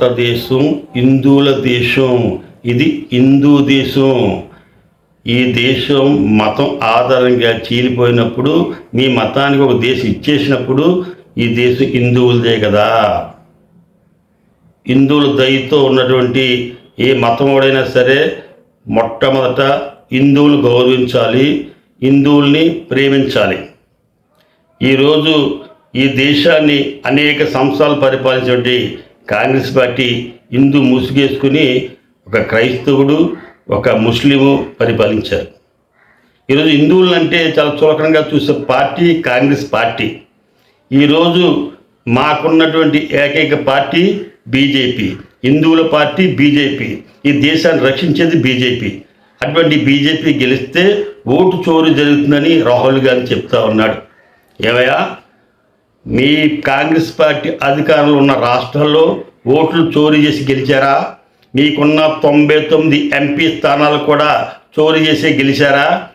భారతదేశం హిందువుల దేశం. ఇది హిందూ దేశం. ఈ దేశం మతం ఆధారంగా చీలిపోయినప్పుడు మీ మతానికి ఒక దేశం ఇచ్చేసినప్పుడు ఈ దేశం హిందువులదే కదా. హిందువుల దయతో ఉన్నటువంటి ఏ మతముడైనా సరే మొట్టమొదట హిందువులు గౌరవించాలి హిందువుల్ని ప్రేమించాలి. ఈరోజు ఈ దేశాన్ని అనేక సంస్థలు పరిపాలించినటువంటి కాంగ్రెస్ పార్టీ హిందూ ముసుగేసుకుని ఒక క్రైస్తవుడు ఒక ముస్లిము పరిపాలించారు. ఈరోజు హిందువులు అంటే చాలా చులకనంగా చూసే పార్టీ కాంగ్రెస్ పార్టీ. ఈరోజు మాకున్నటువంటి ఏకైక పార్టీ బీజేపీ. హిందువుల పార్టీ బీజేపీ. ఈ దేశాన్ని రక్షించేది బీజేపీ. అటువంటి బీజేపీ గెలిస్తే ఓటు చోరు జరుగుతుందని రాహుల్ గాంధీ చెప్తా ఉన్నాడు. ఏమయ్యా? మీ కాంగ్రెస్ పార్టీ అధికారంలో ఉన్న రాష్ట్రాల్లో ఓట్లు చోరీ చేసి గెలిచారా? మీకున్న తొంభై తొమ్మిది ఎంపీ స్థానాలు కూడా చోరీ చేసి గెలిచారా?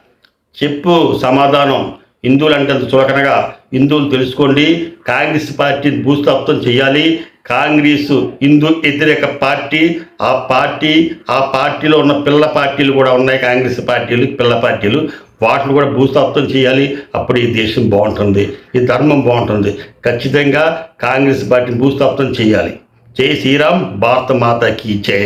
చెప్పు సమాధానం. హిందువులు అంటే చులకనగా హిందువులు తెలుసుకోండి. కాంగ్రెస్ పార్టీని భూస్థాపితం చేయాలి. కాంగ్రెస్ హిందూ వ్యతిరేక పార్టీ. ఆ పార్టీ ఆ పార్టీలో ఉన్న పిల్ల పార్టీలు కూడా ఉన్నాయి. కాంగ్రెస్ పార్టీలు పిల్ల పార్టీలు. వాటిని కూడా భూస్థాపితం చేయాలి. అప్పుడు ఈ దేశం బాగుంటుంది ఈ ధర్మం బాగుంటుంది. ఖచ్చితంగా కాంగ్రెస్ పార్టీని భూస్థాపితం చేయాలి. జై శ్రీరామ్ భారత మాతకి జై.